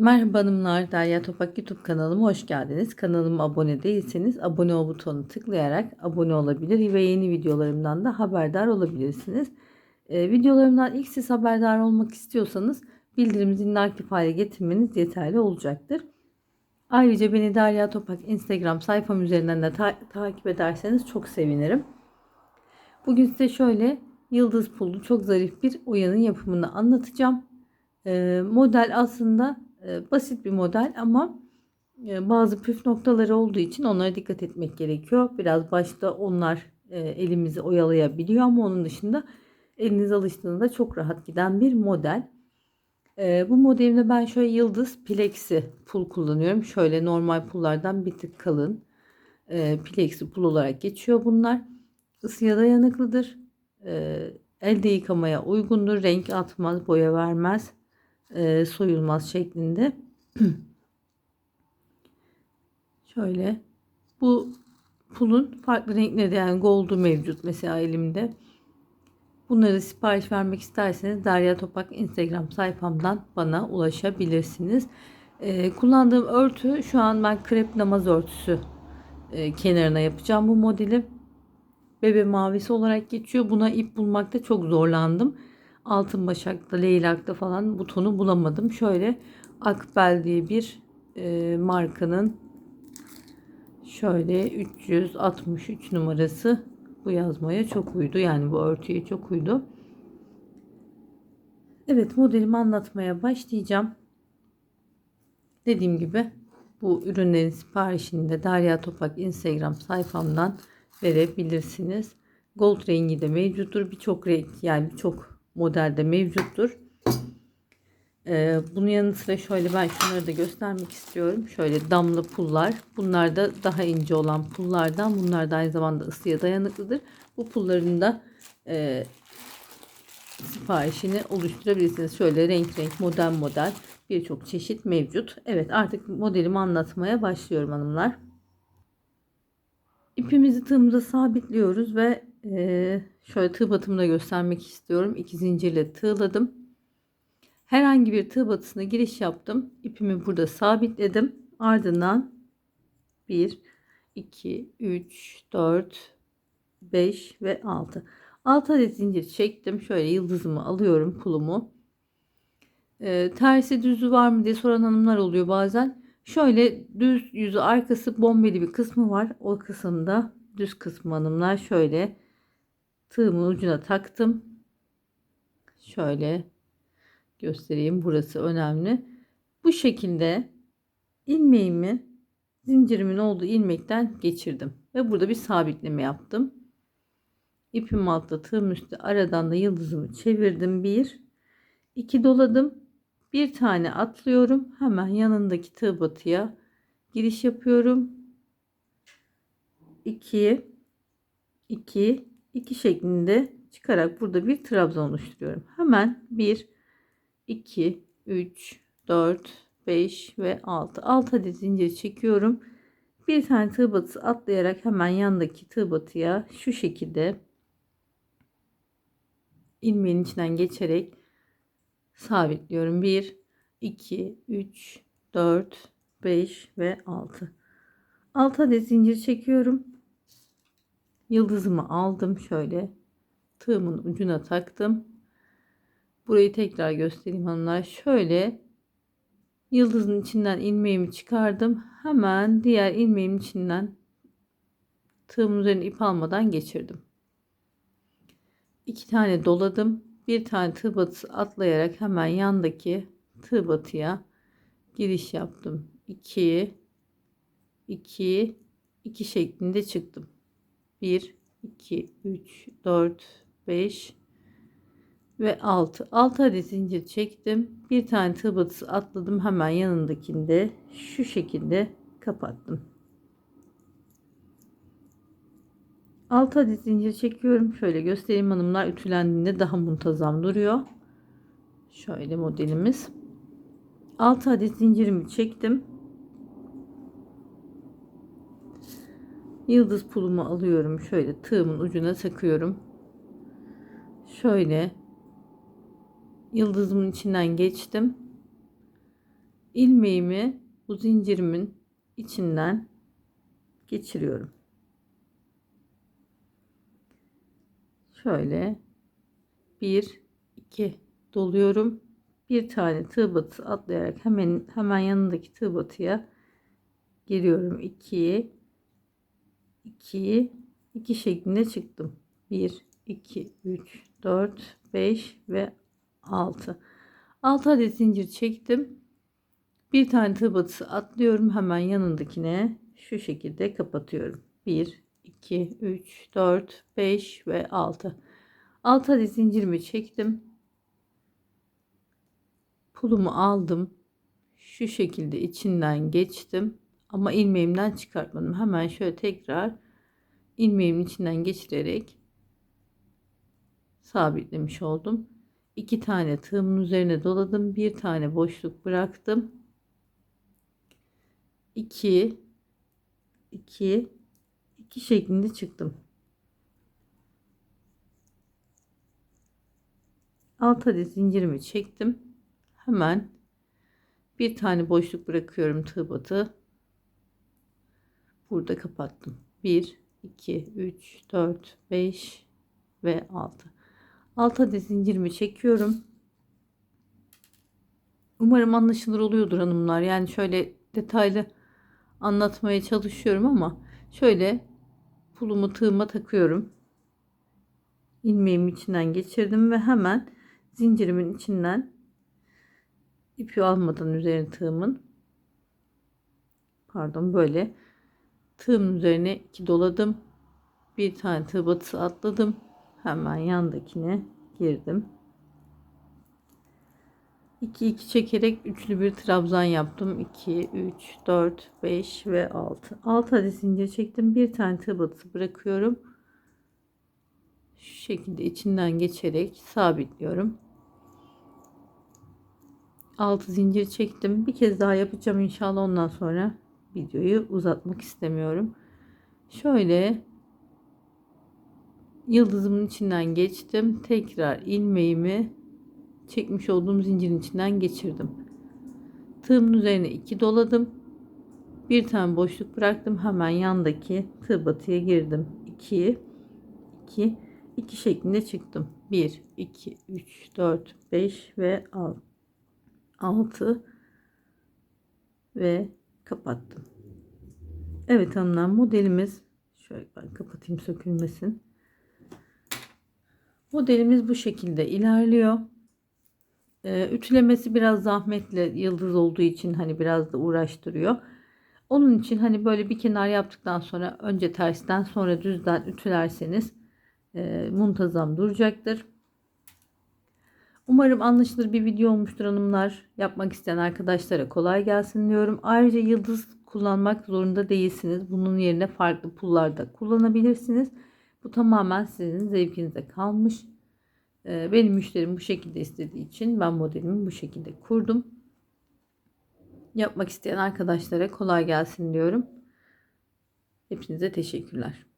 Merhaba hanımlar, Derya Topak YouTube kanalıma hoş geldiniz. Kanalıma abone değilseniz abone ol butonuna tıklayarak abone olabilir ve yeni videolarımdan da haberdar olabilirsiniz. Ee, videolarımdan ilk siz haberdar olmak istiyorsanız bildirim zilini aktif hale getirmeniz yeterli olacaktır. Ayrıca beni Derya Topak Instagram sayfam üzerinden de ta- takip ederseniz çok sevinirim. Bugün size şöyle yıldız pullu çok zarif bir oyanın yapımını anlatacağım. Ee, model aslında basit bir model ama e, bazı püf noktaları olduğu için onlara dikkat etmek gerekiyor. Biraz başta onlar e, elimizi oyalayabiliyor ama onun dışında eliniz alıştığında çok rahat giden bir model. E, bu modelimde ben şöyle yıldız plexi pul kullanıyorum. Şöyle normal pullardan bir tık kalın e, plexi pul olarak geçiyor bunlar. Isıya dayanıklıdır. E, elde yıkamaya uygundur. Renk atmaz, boya vermez e, soyulmaz şeklinde. Şöyle bu pulun farklı renkleri yani gold'u mevcut mesela elimde. Bunları sipariş vermek isterseniz Derya Topak Instagram sayfamdan bana ulaşabilirsiniz. E, kullandığım örtü şu an ben krep namaz örtüsü e, kenarına yapacağım bu modeli. Bebe mavisi olarak geçiyor. Buna ip bulmakta çok zorlandım. Altın Başak'ta, Leylak'ta falan butonu bulamadım. Şöyle Akbel diye bir e, markanın şöyle 363 numarası bu yazmaya çok uydu. Yani bu örtüye çok uydu. Evet modelimi anlatmaya başlayacağım. Dediğim gibi bu ürünlerin siparişini de Derya Topak Instagram sayfamdan verebilirsiniz. Gold rengi de mevcuttur. Birçok renk yani birçok modelde mevcuttur. Ee, bunun yanı sıra şöyle ben şunları da göstermek istiyorum. Şöyle damla pullar. Bunlar da daha ince olan pullardan. Bunlar da aynı zamanda ısıya dayanıklıdır. Bu pulların da e, siparişini oluşturabilirsiniz. Şöyle renk renk model model birçok çeşit mevcut. Evet artık modelimi anlatmaya başlıyorum hanımlar. İpimizi tığımıza sabitliyoruz ve e, şöyle tığ batımını göstermek istiyorum. İki zincirle tığladım. Herhangi bir tığ batısına giriş yaptım. İpimi burada sabitledim. Ardından 1, 2, 3, 4, 5 ve 6. 6 adet zincir çektim. Şöyle yıldızımı alıyorum pulumu. E, tersi düzü var mı diye soran hanımlar oluyor bazen. Şöyle düz yüzü arkası bombeli bir kısmı var. O kısımda düz kısmı hanımlar şöyle tığımın ucuna taktım. Şöyle göstereyim. Burası önemli. Bu şekilde ilmeğimi zincirimin olduğu ilmekten geçirdim. Ve burada bir sabitleme yaptım. İpim altta tığım üstü aradan da yıldızımı çevirdim. Bir, iki doladım. Bir tane atlıyorum. Hemen yanındaki tığ batıya giriş yapıyorum. 2 2 2 şeklinde çıkarak burada bir trabzan oluşturuyorum. Hemen 1 2 3 4 5 ve 6 6 adet zincir çekiyorum. Bir tane tığ batısı atlayarak hemen yandaki tığ batıya şu şekilde ilmeğin içinden geçerek sabitliyorum. 1 2 3 4 5 ve 6 6 adet zincir çekiyorum yıldızımı aldım. Şöyle tığımın ucuna taktım. Burayı tekrar göstereyim hanımlar. Şöyle yıldızın içinden ilmeğimi çıkardım. Hemen diğer ilmeğimin içinden tığımın üzerine ip almadan geçirdim. İki tane doladım. Bir tane tığ batısı atlayarak hemen yandaki tığ batıya giriş yaptım. 2 2 2 şeklinde çıktım 1 2 3 4 5 ve 6 6 adet zincir çektim. Bir tane tığ batısı atladım. Hemen yanındakinde şu şekilde kapattım. 6 adet zincir çekiyorum. Şöyle göstereyim. Hanımlar ütülendiğinde daha muntazam duruyor. Şöyle modelimiz. 6 adet zincirimi çektim yıldız pulumu alıyorum şöyle tığımın ucuna takıyorum şöyle yıldızımın içinden geçtim ilmeğimi bu zincirimin içinden geçiriyorum. Şöyle 1 2 doluyorum. Bir tane tığ batı atlayarak hemen hemen yanındaki tığ batıya giriyorum. 2 2 2 şeklinde çıktım. 1 2 3 4 5 ve 6. 6 adet zincir çektim. Bir tane tığ batısı atlıyorum hemen yanındakine şu şekilde kapatıyorum. 1 2 3 4 5 ve 6. 6 adet zincirimi çektim. Pulumu aldım. Şu şekilde içinden geçtim. Ama ilmeğimden çıkartmadım. Hemen şöyle tekrar ilmeğimin içinden geçirerek sabitlemiş oldum. İki tane tığımın üzerine doladım. Bir tane boşluk bıraktım. 2 2 2 şeklinde çıktım. Alt adet zincirimi çektim. Hemen bir tane boşluk bırakıyorum tığ batı. Burada kapattım. 1 2 3 4 5 ve 6. 6 adet zincirimi çekiyorum. Umarım anlaşılır oluyordur hanımlar. Yani şöyle detaylı anlatmaya çalışıyorum ama şöyle pulumu tığıma takıyorum. ilmeğimi içinden geçirdim ve hemen zincirimin içinden ipi almadan üzerine tığımın pardon böyle tığımın üzerine iki doladım. Bir tane tığ batısı atladım. Hemen yandakine girdim. 2 2 çekerek üçlü bir trabzan yaptım. 2 3 4 5 ve 6. 6 adet zincir çektim. Bir tane tığ batısı bırakıyorum. Şu şekilde içinden geçerek sabitliyorum. 6 zincir çektim. Bir kez daha yapacağım inşallah ondan sonra videoyu uzatmak istemiyorum. Şöyle yıldızımın içinden geçtim. Tekrar ilmeğimi çekmiş olduğum zincirin içinden geçirdim. Tığımın üzerine iki doladım. Bir tane boşluk bıraktım. Hemen yandaki tığ batıya girdim. 2 2 2 şeklinde çıktım. 1 2 3 4 5 ve 6 ve kapattım. Evet hanımlar modelimiz şöyle ben kapatayım sökülmesin. Modelimiz bu şekilde ilerliyor. Ee, ütülemesi biraz zahmetli yıldız olduğu için hani biraz da uğraştırıyor. Onun için hani böyle bir kenar yaptıktan sonra önce tersten sonra düzden ütülerseniz e, muntazam duracaktır. Umarım anlaşılır bir video olmuştur hanımlar. Yapmak isteyen arkadaşlara kolay gelsin diyorum. Ayrıca yıldız kullanmak zorunda değilsiniz. Bunun yerine farklı pullar da kullanabilirsiniz. Bu tamamen sizin zevkinize kalmış. Ee, benim müşterim bu şekilde istediği için ben modelimi bu şekilde kurdum. Yapmak isteyen arkadaşlara kolay gelsin diyorum. Hepinize teşekkürler.